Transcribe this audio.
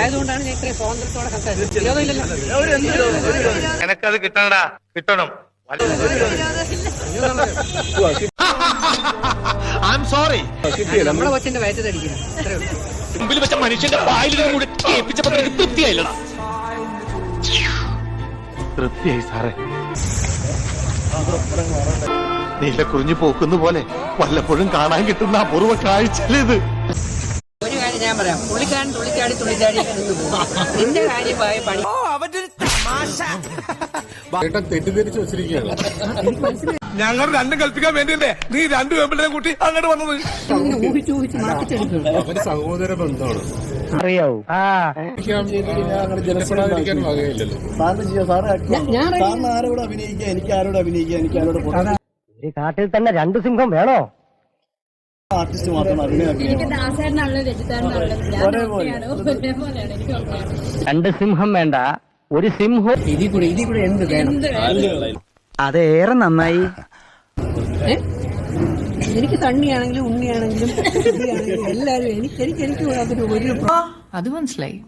ആയതുകൊണ്ടാണ് ഞാൻ ഇത്രയും സ്വാതന്ത്ര്യത്തോടെ സംസാരിച്ചത്. വിരോധമില്ലല്ലോ. എനക്കത് കിട്ടണടാ കിട്ടണം. സോറി നമ്മളെ കൊച്ചിന്റെ വയറ്റ് തടിക്കുന്നു മുമ്പിൽ വെച്ച മനുഷ്യന്റെ വായിലിരുന്ന് കൂടെ കേൾപ്പിച്ചപ്പോ നിനക്ക് തൃപ്തിയായില്ലടാ. തൃപ്തിയായി സാറേ. നീല കുറിഞ്ഞു പോക്കുന്ന പോലെ വല്ലപ്പോഴും കാണാൻ കിട്ടുന്ന അപൂർവ കാഴ്ചയിലിത് കാര്യം ഞാൻ പറയാം. പുള്ളിക്കാരൻ തുള്ളിച്ചാടി തുള്ളിച്ചാടി നിന്ന് നിന്റെ കാര്യമായി പണി തെറ്റിദ്ധരിച്ചു വെച്ചിരിക്കുകയാണ്. ഞങ്ങൾ രണ്ടും കൽപ്പിക്കാൻ വേണ്ടിയല്ലേ നീ രണ്ടു വേമ്പിളിനെ കൂട്ടി അങ്ങോട്ട് വന്നത്. അവർ സഹോദര ബന്ധമാണ്. അറിയാവൂ. ജലപ്പെടാതിരിക്കാൻ വകയില്ലല്ലോ. സാറിന് ആരോട് അഭിനയിക്കുക? എനിക്ക് ആരോട് അഭിനയിക്കുക? എനിക്ക് ആരോട് ഈ കാട്ടിൽ തന്നെ രണ്ട് സിംഹം വേണോ? ആർട്ടിസ്റ്റ് അഭിനയം ഓക്കെയാണ് രണ്ട് സിംഹം വേണ്ട. ഒരു സിംഹം. ഇതിൽ കൂടെ ഇതിൽ കൂടെ എന്ത് വേണം? അതേറെ നന്നായി. എനിക്ക് തണ്ണിയാണെങ്കിലും ഉണ്ണിയാണെങ്കിലും എല്ലാരും എല്ലാവരും എനിക്ക് എനിക്ക് എനിക്ക് അതിന് ഒരു അത് മനസ്സിലായി.